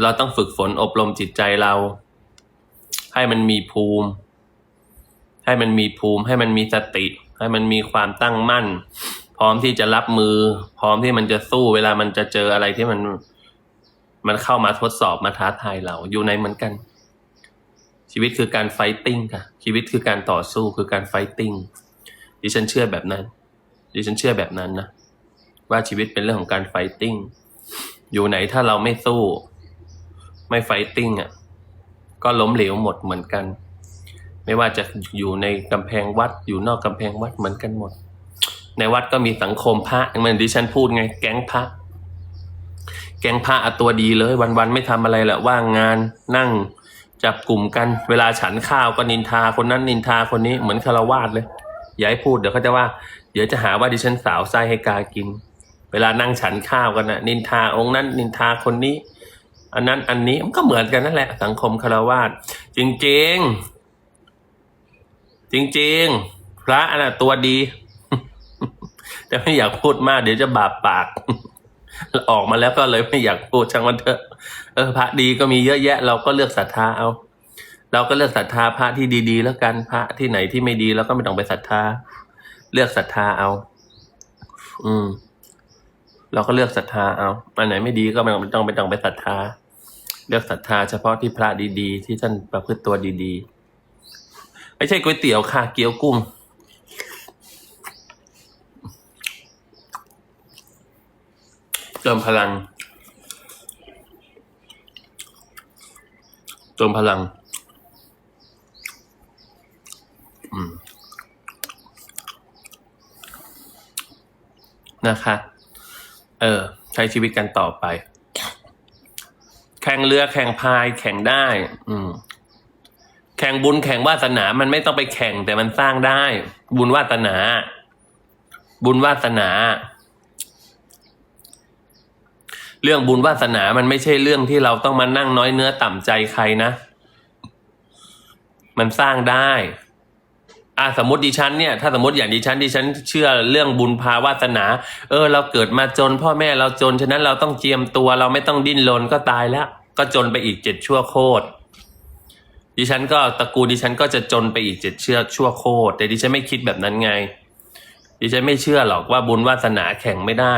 เราต้องฝึกฝนอบรมจิตใจเรา ให้มันมีภูมิ ให้มันมีภูมิ ให้มันมีสติ ให้มันมีความตั้งมั่น พร้อมที่จะรับมือ พร้อมที่มันจะสู้เวลามันจะเจออะไรที่มัน มันเข้ามาทดสอบมาท้าทายเราอยู่ในเหมือนกัน ชีวิตคือการไฟติ้งค่ะ ชีวิตคือการต่อสู้คือการไฟติ้งดิฉันเชื่อแบบนั้นดิฉันเชื่อแบบนั้นนะว่าชีวิตเป็นเรื่องของการไฟติ้งอยู่ไหนถ้าเราไม่สู้ ไม่ไฟติ้งอะก็ล้มเหลวหมดเหมือนกัน ไม่ว่าจะอยู่ในกำแพงวัดอยู่นอกกำแพงวัดเหมือนกันหมด ในวัดก็มีสังคมพระเหมือนดิฉันพูดไง แก๊งพระแก๊งพระอตัวดีเลย วันๆไม่ทำอะไรแหละว่างงานนั่งจับกลุ่มกัน เวลาฉันข้าวก็นินทาคนนั้นนินทาคนนี้เหมือนคารวาสเลยอย่าให้พูดเดี๋ยวเขาจะว่า เดี๋ยวจะหาว่าดิฉันสาวไส้ให้กากิน เวลานั่งฉันข้าวกันนะนินทาองค์นั้นนินทาคนนี้ อันนั้นอันนี้มันก็เหมือนกันนั่นแหละ สังคมคารวาสจริง ๆ จริง ๆ พระอันน่ะตัวดี แต่ไม่อยากพูดมาก เดี๋ยวจะบาปปากออกมาแล้วก็เลยไม่อยากพูดช่างมันเถอะเออพระดีก็มีเยอะแยะ เราก็เลือกศรัทธาเอา เราก็เลือกศรัทธาพระที่ดีๆ แล้วกันพระที่ไหนที่ไม่ดีเราก็ไม่ต้องไปศรัทธา เลือกศรัทธาเอา อืม เราก็เลือกศรัทธาเอาอันไหนไม่ดีก็ไม่ต้องไม่ต้องไม่ต้องไปศรัทธา เลือกศรัทธาเฉพาะที่พระดีๆ ที่ท่านประพฤติตัวดีๆ ไม่ใช่ก๋วยเตี๋ยวค่ะเกี๊ยวกุ้ง เติมพลัง เติมพลัง อืมนะคะ เออ ใช้ชีวิตกันต่อไป ข่งเรือแข่งพายแข่งได้ อืม แข่งบุญแข่งวาสนา มันไม่ต้องไปแข่งแต่มันสร้างได้ บุญวาสนา บุญวาสนา เรื่องบุญวาสนา มันไม่ใช่เรื่องที่เราต้องมานั่งน้อยเนื้อต่ำใจใครนะ มันสร้างได้อ่าสมมติดิฉันเนี่ยถ้าสมมติอย่างดิฉันดิฉันเชื่อเรื่องบุญภาวาสนา เออ เราเกิดมาจนพ่อแม่เราจน ฉะนั้นเราต้องเจียมตัวเราไม่ต้องดิ้นรนก็ตายแล้ว ก็จนไปอีกเจ็ดชั่วโคตรดิฉันก็ตระกูลดิฉันก็จะจนไปอีกเจ็ดเชื่อชั่วโคตรแต่ดิฉันไม่คิดแบบนั้นไง ดิฉันไม่เชื่อหรอกว่าบุญวาสนาแข่งไม่ได้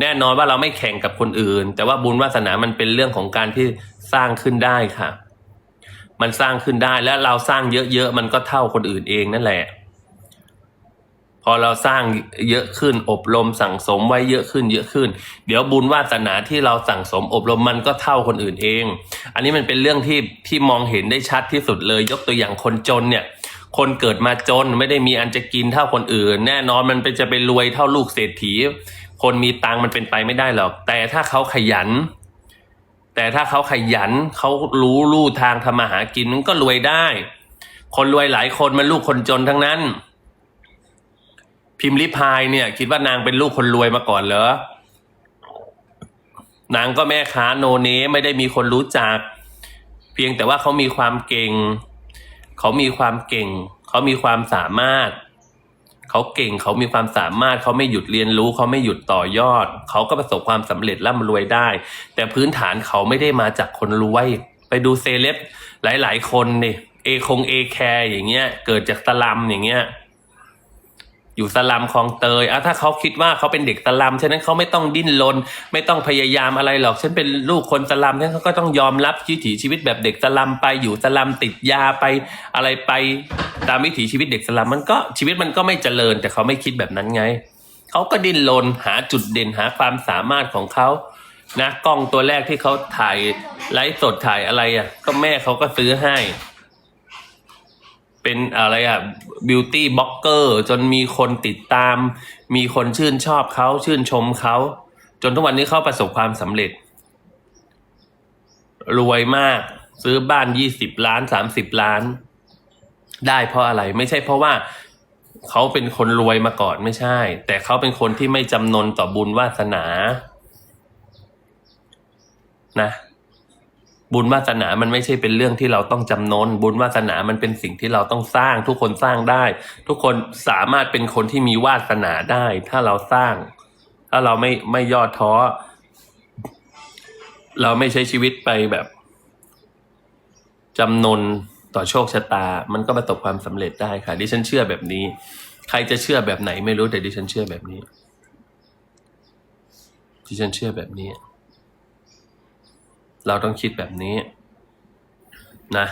แน่นอนว่าเราไม่แข่งกับคนอื่น แต่ว่าบุญวาสนามันเป็นเรื่องของการที่สร้างขึ้นได้ค่ะ มันสร้างขึ้นได้และเราสร้างเยอะๆมันก็เท่าคนอื่นเองนั่นแหละ อเราสร้างเยอะขึ้นอบรมสั่งสมไว้เยอะขึ้นเยอะขึ้น เดี๋ยวบุญวาสนาที่เราสั่งสมอบรมมันก็เท่าคนอื่นเอง อันนี้มันเป็นเรื่องที่ที่มองเห็นได้ชัดที่สุดเลย ยกตัวอย่างคนจนเนี่ย คนเกิดมาจนไม่ได้มีอันจะกินเท่าคนอื่น แน่นอนมันเป็นจะไปรวยเท่าลูกเศรษฐี คนมีตังมันเป็นไปไม่ได้หรอก แต่ถ้าเขาขยัน แต่ถ้าเขาขยันเขารู้ลู่ทางทำมาหากินมันก็รวยได้ คนรวยหลายคนมันลูกคนจนทั้งนั้น พิมพ์ลิพายเนี่ย คิดว่านางเป็นลูกคนรวยมาก่อนเหรอนางก็แม่ค้าโนเนไม่ได้มีคนรู้จัก เพียงแต่ว่าเขามีความเก่ง เขามีความเก่ง เขามีความสามารถ เขาเก่งเขามีความสามารถ เขาไม่หยุดเรียนรู้ เขาไม่หยุดต่อยอด เขาก็ประสบความสำเร็จร่ำรวยได้ แต่พื้นฐานเขาไม่ได้มาจากคนรวย ไปดูเซเลบหลาย ๆ คนนี่เอคงเอแคร์อย่างเงี้ย เกิดจากสลัมอย่างเงี้ย อยู่สลัมคลองเตยอะถ้าเขาคิดว่าเขาเป็นเด็กสลัมฉะนั้นเขาไม่ต้องดิ้นรนไม่ต้องพยายามอะไรหรอก ฉันเป็นลูกคนสลัมฉะนั้นเขาก็ต้องยอมรับวิถีชีวิตแบบเด็กสลัมไปอยู่สลัมติดยาไปอะไรไปตามวิถีชีวิตเด็กสลัมมันก็ชีวิตมันก็ไม่เจริญ แต่เขาไม่คิดแบบนั้นไงเขาก็ดิ้นรนหาจุดเด่นหาความสามารถของเขานะกล้องตัวแรกที่เขาถ่ายไลฟ์สดถ่ายอะไรอะก็แม่เขาก็ซื้อให้ เป็นอะไรอะบิวตี้บล็อกเกอร์จนมีคนติดตาม มีคนชื่นชอบเขาชื่นชมเขา จนทุกวันนี้เขาประสบความสำเร็จ รวยมากซื้อบ้านยี่สิบล้านสามสิบล้าน ได้เพราะอะไรไม่ใช่เพราะว่าเขาเป็นคนรวยมาก่อนไม่ใช่ แต่เขาเป็นคนที่ไม่จำนนต่อบุญวาสนา นะ บุญวาสนามันไม่ใช่เป็นเรื่องที่เราต้องจำนน บุญวาสนามันเป็นสิ่งที่เราต้องสร้าง ทุกคนสร้างได้ ทุกคนสามารถเป็นคนที่มีวาสนาได้ ถ้าเราสร้าง ถ้าเราไม่ไม่ย่อท้อ เราไม่ใช้ชีวิตไปแบบจำนนต่อโชคชะตา มันก็ประสบความสำเร็จได้ค่ะ ดิฉันเชื่อแบบนี้ ใครจะเชื่อแบบไหนไม่รู้แต่ดิฉันเชื่อแบบนี้ ดิฉันเชื่อแบบนี้ เราต้องคิดแบบนี้นะ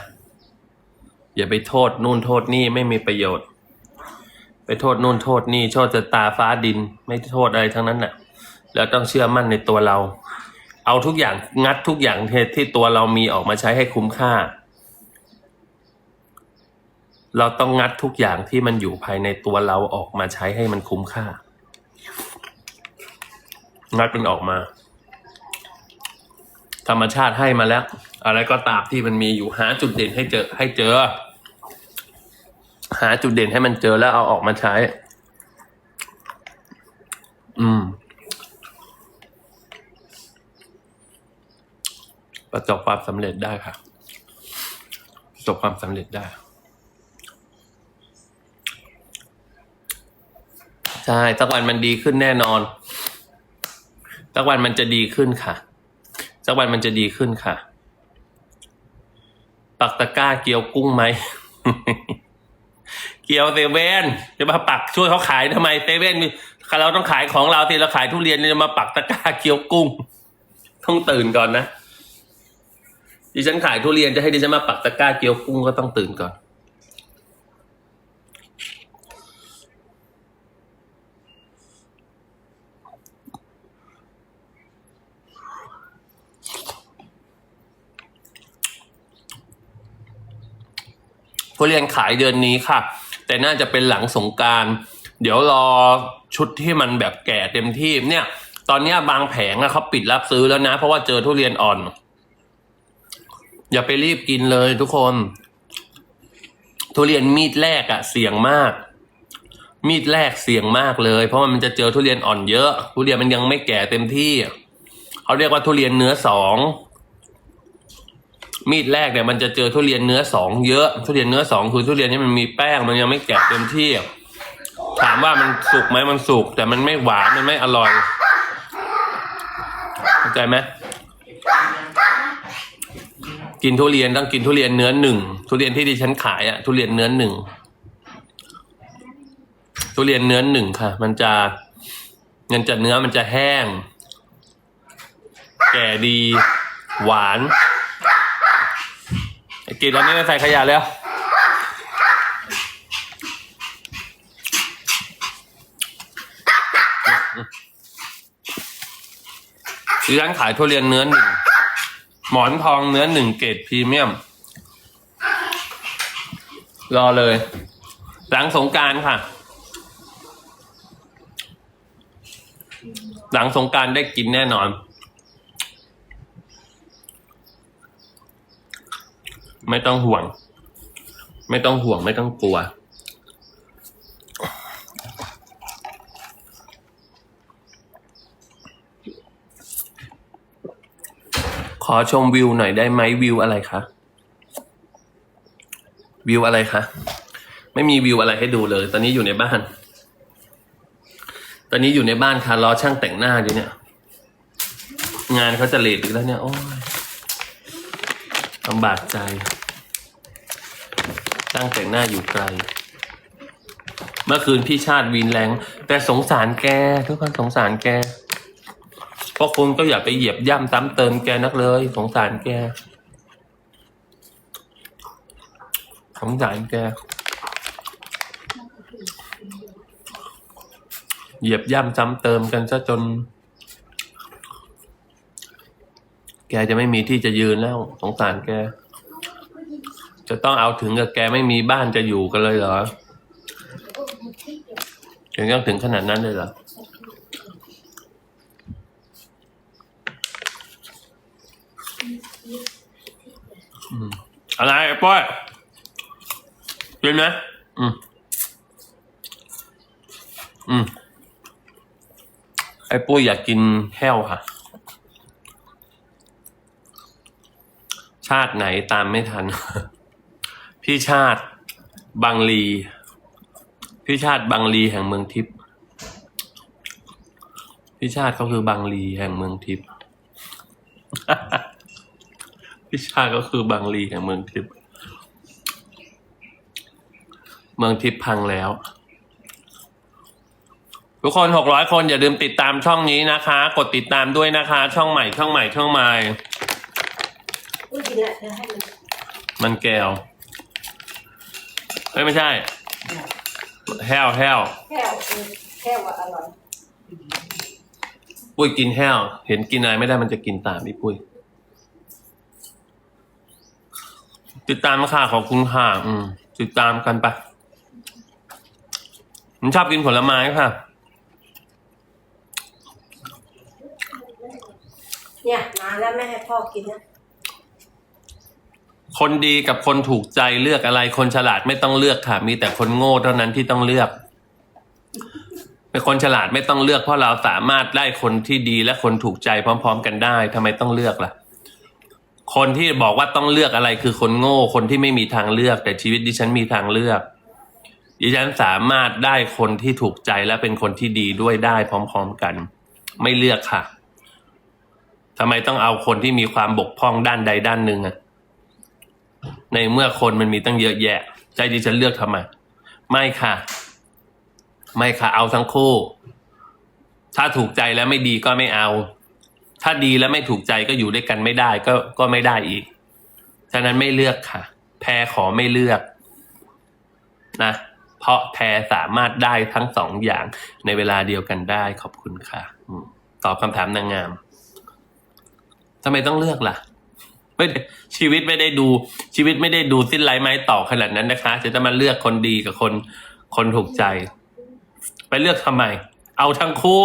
อย่าไปโทษนู่นโทษนี่ไม่มีประโยชน์ ไปโทษนู่นโทษนี่โทษจะตาฟ้าดิน ไม่โทษอะไรทั้งนั้นน่ะแล้วต้องเชื่อมั่นในตัวเรา เอาทุกอย่างงัดทุกอย่างที่ที่ตัวเรามีออกมาใช้ให้คุ้มค่า เราต้องงัดทุกอย่างที่มันอยู่ภายในตัวเราออกมาใช้ให้มันคุ้มค่า งัดมันออกมา ธรรมชาติให้มาแล้ว อะไรก็ตามที่มันมีอยู่หาจุดเด่นให้เจอให้เจอ หาจุดเด่นให้มันเจอแล้วเอาออกมาใช้ อืมประสบความสำเร็จได้ค่ะประสบความสำเร็จได้ ใช่สักวันมันดีขึ้นแน่นอนสักวันมันจะดีขึ้นค่ะ สักวันมันจะดีขึ้นค่ะ ปักตะก้าเกี๊ยวกุ้งไหม เกี๊ยวเซเว่นจะมาปักช่วยเขาขายทำไมเซเว่นเราต้องขายของเราทีเราขายทุเรียนจะมาปักตะก้าเกี๊ยวกุ้ง ต้องตื่นก่อนนะดิฉันขายทุเรียนจะให้ดิฉันมาปักตะก้าเกี๊ยวกุ้งก็ต้องตื่นก่อน ทุเรียนขายเดือนนี้ค่ะ แต่น่าจะเป็นหลังสงการ เดี๋ยวรอชุดที่มันแบบแก่เต็มที่เนี่ย ตอนนี้บางแผงอะเขาปิดรับซื้อแล้วนะ เพราะว่าเจอทุเรียนอ่อน อย่าไปรีบกินเลยทุกคน ทุเรียนมีดแรกอะเสี่ยงมาก มีดแรกเสี่ยงมากเลย เพราะมันจะเจอทุเรียนอ่อนเยอะ ทุเรียนมันยังไม่แก่เต็มที่เขาเรียกว่าทุเรียนเนื้อสอง มีดแรกเนี่ยมันจะเจอทุเรียนเนื้อสองเยอะ ทุเรียนเนื้อสองคือทุเรียนที่มันมีแป้งมันยังไม่แก่เต็มที่ ถามว่ามันสุกไหมมันสุกแต่มันไม่หวานมันไม่อร่อยเข้าใจไหมกินทุเรียนต้องกินทุเรียนเนื้อหนึ่งทุเรียนที่ดิฉันขายอะทุเรียนเนื้อหนึ่งทุเรียนเนื้อหนึ่งค่ะ มันจะมันจะเนื้อมันจะแห้ง แก่ดี หวาน กินแล้วไม่ไปใส่ขยะแล้วดิฉันขายทุเรียนเนื้อหนึ่ง หมอนทองเนื้อหนึ่งเกรดพรีเมียม รอเลย หลังสงการค่ะ หลังสงการได้กินแน่นอน ไม่ต้องห่วง ไม่ต้องห่วงไม่ต้องกลัว ขอชมวิวหน่อยได้ไหมวิวอะไรคะวิวอะไรคะไม่มีวิวอะไรให้ดูเลย ตอนนี้อยู่ในบ้าน ตอนนี้อยู่ในบ้านค่ะรอช่างแต่งหน้าอยู่เนี่ย งานเขาจะเลทอีกแล้วเนี่ย โอ้ยลำบากใจ ช่างแต่งหน้าอยู่ไกล เมื่อคืนพี่ชาติวีนแรง แต่สงสารแก ทุกคนสงสารแก เพราะคุณก็อย่าไปเหยียบย่ำซ้ำเติมแกนักเลย สงสารแก สงสารแก เหยียบย่ำซ้ำเติมกันซะจน แกจะไม่มีที่จะยืนแล้ว สงสารแก จะต้องเอาถึงกับแกไม่มีบ้านจะอยู่กันเลยเหรอถึงต้องถึงขนาดนั้นเลยเหรอออะไรป้อยกินไหมอืม อืม ไอ้ปุ้ยอยากกินแห้วค่ะ ชาติไหนตามไม่ทัน พี่ชาติบางลีพี่ชาติบางลีแห่งเมืองทิพย์พี่ชาติเขาคือบางลีแห่งเมืองทิพย์พิชาก็คือบางลีแห่งเมืองทิพย์เมืองทิพย์พังแล้ว ทุกคนหกร้อยคนอย่าลืมติดตามช่องนี้นะคะ กดติดตามด้วยนะคะ ช่องใหม่ช่องใหม่ช่องใหม่อุ้ยกินละเธอให้มันมันแก้ว เอ้ยไม่ใช่ แห้วแห้วแค่วเออแค่วว่าอร่อย ปุ้ยกินแห้ว เห็นกินอะไรไม่ได้มันจะกินตามพี่ปุ้ย ติดตามค่ะขอบคุณค่ะอืม ติดตามกันไปผมชอบกินผลไม้ค่ะ เนี่ยมาแล้วไม่ให้พ่อกินนะ คนดีกับคนถูกใจเลือกอะไร คนฉลาดไม่ต้องเลือกค่ะ มีแต่คนโง่เท่านั้นที่ต้องเลือก เป็นคนฉลาดไม่ต้องเลือกเพราะเราสามารถได้คนที่ดีและคนถูกใจพร้อม ๆ กันได้ทำไมต้องเลือกล่ะ คนที่บอกว่าต้องเลือกอะไรคือคนโง่ คนที่ไม่มีทางเลือก แต่ชีวิตดิฉันมีทางเลือกดิฉันสามารถได้คนที่ถูกใจและเป็นคนที่ดีด้วยได้พร้อม ๆกัน ไม่เลือกค่ะทำไมต้องเอาคนที่มีความบกพร่องด้านใดด้านหนึ่งอะ ในเมื่อคนมันมีตั้งเยอะแยะ ใจดิฉันเลือกทำไมไม่ค่ะ ไม่ค่ะ เอาทั้งคู่ ถ้าถูกใจแล้วไม่ดีก็ไม่เอา ถ้าดีแล้วไม่ถูกใจก็อยู่ด้วยกันไม่ได้ก็ก็ไม่ได้อีก ฉะนั้นไม่เลือกค่ะ แพรขอไม่เลือกนะเพราะแพรสามารถได้ทั้งสองอย่างในเวลาเดียวกันได้ขอบคุณค่ะตอบคำถามนางงามทำไมต้องเลือกล่ะ ไม่ได้ชีวิตไม่ได้ดู ชีวิตไม่ได้ดูสิ้นไร้ไม้ต่อขนาดนั้นนะคะจะจะมาเลือกคนดีกับคนคนถูกใจ ไปเลือกทำไม เอาทั้งคู่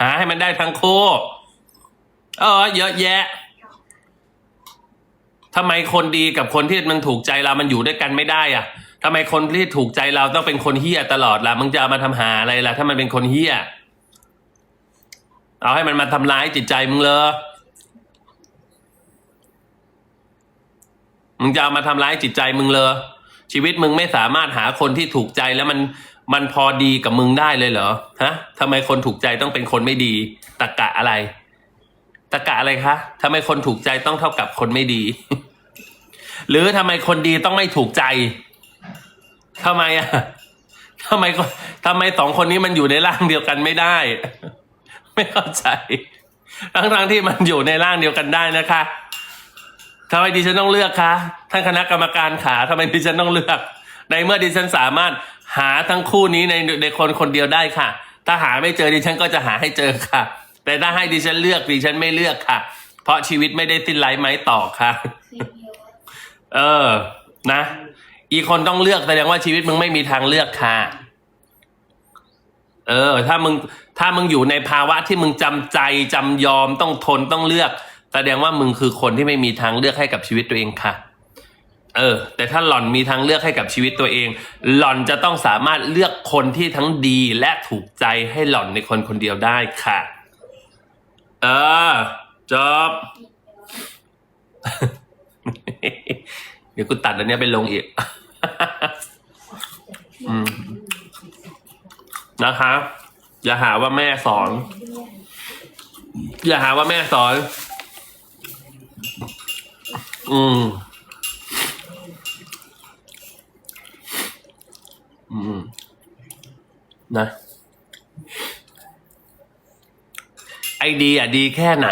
หาให้มันได้ทั้งคู่ เออ เยอะแยะทำไมคนดีกับคนที่มันถูกใจเรา มันอยู่ด้วยกันไม่ได้อะทำไมคนที่ถูกใจเราต้องเป็นคนเฮี้ยตลอดล่ะมึงจะเอามาทำหาอะไรล่ะ ถ้ามันเป็นคนเฮี้ยเอาให้มันมาทำร้ายจิตใจมึงเลย มึงจะเอามาทำร้ายจิตใจมึงเลยชีวิตมึงไม่สามารถหาคนที่ถูกใจแล้วมันมันพอดีกับมึงได้เลยเหรอฮะทำไมคนถูกใจต้องเป็นคนไม่ดีตะกะอะไรตะกะอะไรคะทำไมคนถูกใจต้องเท่ากับคนไม่ดี หรือทำไมคนดีต้องไม่ถูกใจทำไมอะทำไมทำไมสองคนนี้มันอยู่ในร่างเดียวกันไม่ได้ ไม่เข้าใจ ทั้งๆที่มันอยู่ในร่างเดียวกันได้นะคะ ทำไมดิฉันต้องเลือกคะท่านคณะกรรมการขาทำไมดิฉันต้องเลือก ในเมื่อดิฉันสามารถหาทั้งคู่นี้ในในคนคนเดียวได้ค่ะ ถ้าหาไม่เจอดิฉันก็จะหาให้เจอค่ะ แต่ถ้าให้ดิฉันเลือกดิฉันไม่เลือกค่ะ เพราะชีวิตไม่ได้สิ้นไร้ไม้ต่อค่ะ เออ นะ อีกคนต้องเลือกแสดงว่าชีวิตมึงไม่มีทางเลือกค่ะ เออ ถ้ามึงถ้ามึงอยู่ในภาวะที่มึงจำใจจำยอมต้องทนต้องเลือก แสดงว่ามึงคือคนที่ไม่มีทางเลือกให้กับชีวิตตัวเองค่ะ เออ แต่ถ้าหล่อนมีทางเลือกให้กับชีวิตตัวเอง หล่อนจะต้องสามารถเลือกคนที่ทั้งดีและถูกใจให้หล่อนในคนคนเดียวได้ค่ะ เออจบเดี๋ยวกูตัดอันเนี้ยไปลงอีกอนะคะ อย่าหาว่าแม่สอน อย่าหาว่าแม่สอน อืม อืม นะ ไอดีอะดีแค่ไหน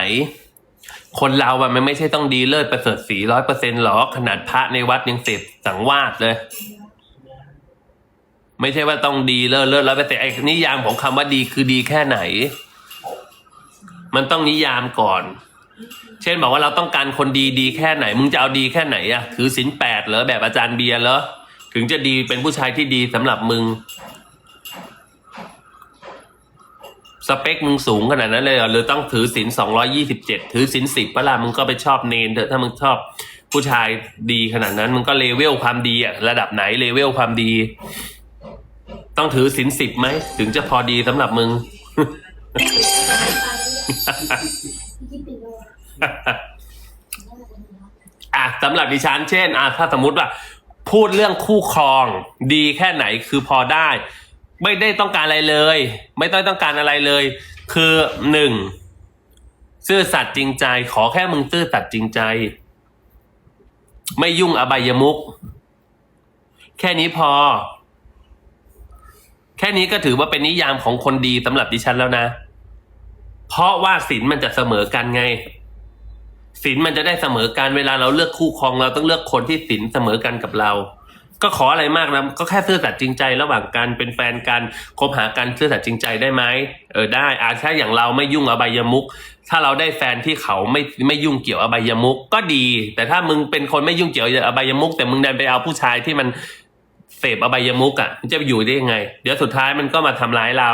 คนเราอะมันไม่ใช่ต้องดีเลิศประเสริฐสีร้อยเปอร์เซ็นหรอกขนาดพระในวัดยังเสพสังวาสเลย ไม่ใช่ว่าต้องดีเลิศเลิศร้อยเปอร์เซ็นไอ้นิยามของคำว่าดีคือดีแค่ไหน มันต้องนิยามก่อน เช่นบอกว่าเราต้องการคนดีดีแค่ไหน มึงจะเอาดีแค่ไหนอะถือศีลแปดเหรอแบบอาจารย์เบียร์เหรอถึงจะดีเป็นผู้ชายที่ดีสำหรับมึง สเปคมึงสูงขนาดนั้นเลยเหรอหรือต้องถือศีลสองร้อยี่สิบเจ็ดถือศีลสิบเวลามึงก็ไปชอบเนนเถอะถ้ามึงชอบผู้ชายดีขนาดนั้นมึงก็เลเวลความดีอะระดับไหนเลเวลความดี ต้องถือศีลสิบไหม ถึงจะพอดีสำหรับมึง อะสำหรับดิฉันเช่นอะถ้าสมมติว่า พูดเรื่องคู่ครอง ดีแค่ไหนคือพอได้ ไม่ได้ต้องการอะไรเลย ไม่ต้องต้องการอะไรเลย คือหนึ่งซื่อสัตย์จริงใจ ขอแค่มึงซื่อสัตย์จริงใจ ไม่ยุ่งอบายมุก แค่นี้พอ แค่นี้ก็ถือว่าเป็นนิยามของคนดีสำหรับดิฉันแล้วนะ เพราะว่าศีลมันจะเสมอกันไง ศีลมันจะได้เสมอกันเวลาเราเลือกคู่ครองเราต้องเลือกคนที่ศีลเสมอกันกับเรา ก็ขออะไรมากนะก็แค่ซื่อสัตย์จริงใจ ระหว่างกันเป็นแฟนกันคบหากันซื่อสัตย์จริงใจได้ไหมเออได้อาถ้าอย่างเราไม่ยุ่งอบายมุกถ้าเราได้แฟนที่เขาไม่ไม่ยุ่งเกี่ยวอบายมุกก็ดี แต่ถ้ามึงเป็นคนไม่ยุ่งเกี่ยวอบายมุก แต่มึงดันไปเอาผู้ชายที่มันเสพอบายมุกอะมันจะอยู่ได้ยังไง เดี๋ยวสุดท้ายมันก็มาทำร้ายเรา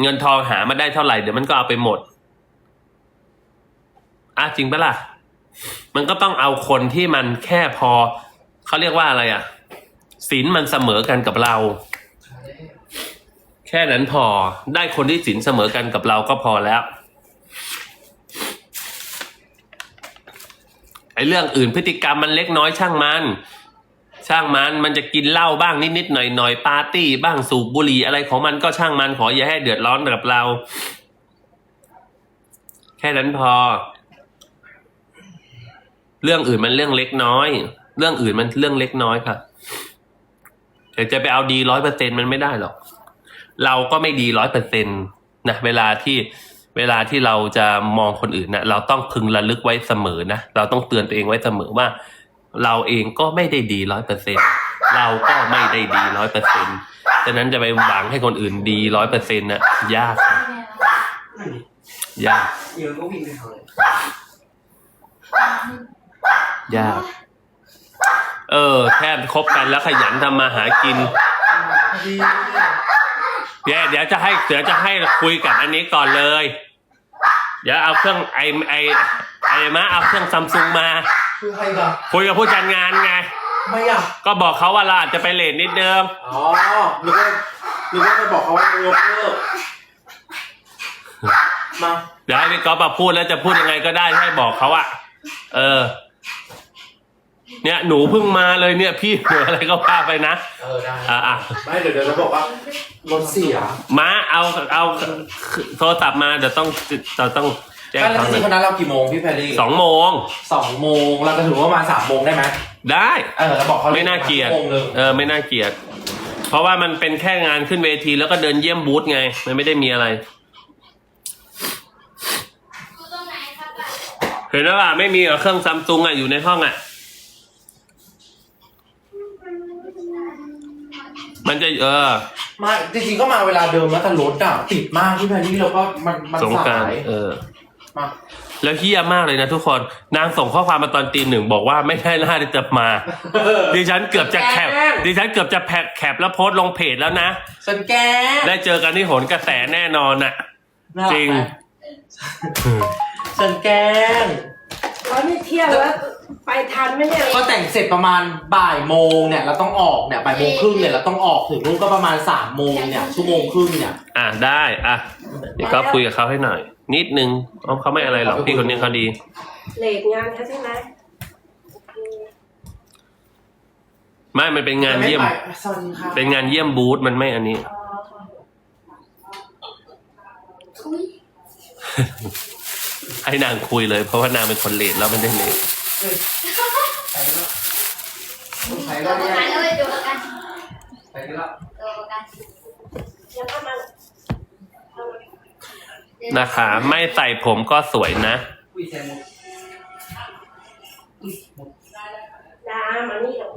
เงินทองหามาได้เท่าไหร่เดี๋ยวมันก็เอาไปหมด อะจริงปะล่ะ มันก็ต้องเอาคนที่มันแค่พอ เขาเรียกว่าอะไรอะศีลมันเสมอกันกับเรา แค่นั้นพอได้คนที่ศีลเสมอกันกับเราก็พอแล้วไอ้เรื่องอื่นพฤติกรรมมันเล็กน้อยช่างมัน ช่างมันมันจะกินเหล้าบ้างนิดๆหน่อยๆปาร์ตี้ บ้างสูบบุหรี่อะไรของมันก็ช่างมันขออย่าให้เดือดร้อนกับเรา แค่นั้นพอ เรื่องอื่นมันเรื่องเล็กน้อย เรื่องอื่นมันเรื่องเล็กน้อยค่ะแต่จะไปเอาดีร้อยเปอร์เซ็นมันไม่ได้หรอก เราก็ไม่ดีร้อยเปอร์เซ็นนะเวลาที่เวลาที่เราจะมองคนอื่นนะเราต้องพึงระลึกไว้เสมอนะเราต้องเตือนตัวเองไว้เสมอว่า เราเองก็ไม่ได้ดีร้อยเปอร์เซ็นเราก็ไม่ได้ดีร้อยเปอร์เซ็นฉะนั้นจะไปหวังให้คนอื่นดีร้อยเปอร์เซ็นต์นะยากนะยากเดี๋ยวก็วิ่งไปทางเลย ยาก เออ แค่คบกันแล้วขยันทำมาหากินดีเดี๋ยวเดี๋ยวจะให้เดี๋ยวจะให้คุยกับอันนี้ก่อนเลย เดี๋ยวเอาเครื่องไอไอไอมาเอาเครื่องซัมซุงมา คือใครกันคุยกับผู้จัดงานไง ไม่อะ ก็บอกเขาว่าเราอาจจะไปเลทนิดเดิม อ๋อหรือว่าหรือว่าจะบอกเขาว่ายกเลิกมา เดี๋ยวให้พี่ก๊อฟมาพูดแล้วจะพูดยังไงก็ได้ให้บอกเขาอะเออ เนี่ยหนูเพิ่งมาเลยเนี่ยพี่หนูอะไรก็ว่าไปนะเออได้อะอะไม่เดี๋ยวเดี๋ยวจะบอกว่ารถเสียมาเอาเอาโทรศัพท์มาเดี๋ยวต้องเราต้องแจ้งไม่แล้วเขาจหน่ริองยๆวันนั้นเรากี่โมงพี่แพรรี่สองโมงสองโมงเราจะถึงว่าประมาณสามโมงได้ไหมได้ เออแล้วบอกเขาไม่น่าเกลียด ชั่วโมงหนึ่งเออไม่น่าเกลียด เพราะว่ามันเป็นแค่งานขึ้นเวทีแล้วก็เดินเยี่ยมบูธไง มันไม่ได้มีอะไร เห็นแล้วป่ะไม่มีเหรอเครื่องซัมซุงอะอยู่ในห้องอะ มันจะเออ มาจริงๆก็มาเวลาเดิมแล้วแต่รถอะติดมากพี่แพรรี่เราก็มันมันสงกรารสายเออ มาแล้วเฮี้ยมากเลยนะทุกคน นางส่งข้อความมาตอนตีหนึ่งบอกว่าไม่ได้หน้าที่จะมา ดิฉันเกือบจะแคปดิฉันเกือบจะแพปแคปแล้วโพสต์ลงเพจแล้วนะฉันแกล้งได้เจอกันที่โหนกระแสแน่นอนอะน่ากจริงไหมฉันแกล้ งแล้วนี่เที่ยวแล้ว ไปทันไหมเนี่ยก็แต่งเสร็จประมาณบ่ายโมงเนี่ยเราต้องออกเนี่ยบ่ายโมงครึ่งเนี่ยเราต้องออกถึงนู่นก็ประมาณสามโมงเนี่ยชั่วโมงครึ่งเนี่ยอะได้อะเดี๋ยวก็คุยกับเขาให้หน่อย นิดนึงเขาเขาไม่อะไรหรอกพี่คนนี้เขาดี เลทงานเขาใช่ไหมไม่มันเป็นงานเยี่ยมไไปสวัสดีค่ะเป็นงานเยี่ยมบูธมันไม่อันนี้ ให้นางคุยเลย เพราะว่านางเป็นคนเลทแล้วไม่ได้เลทใส่แล้วใส่ตัแล้ววประเนี่ยกันเลยตัวประกันใส่แล้วตัวประกันยังเข้ามานะคะ ไม่ใส่ผมก็สวยนะอุ้ยแซมหมดดามานี่เดี๋ยว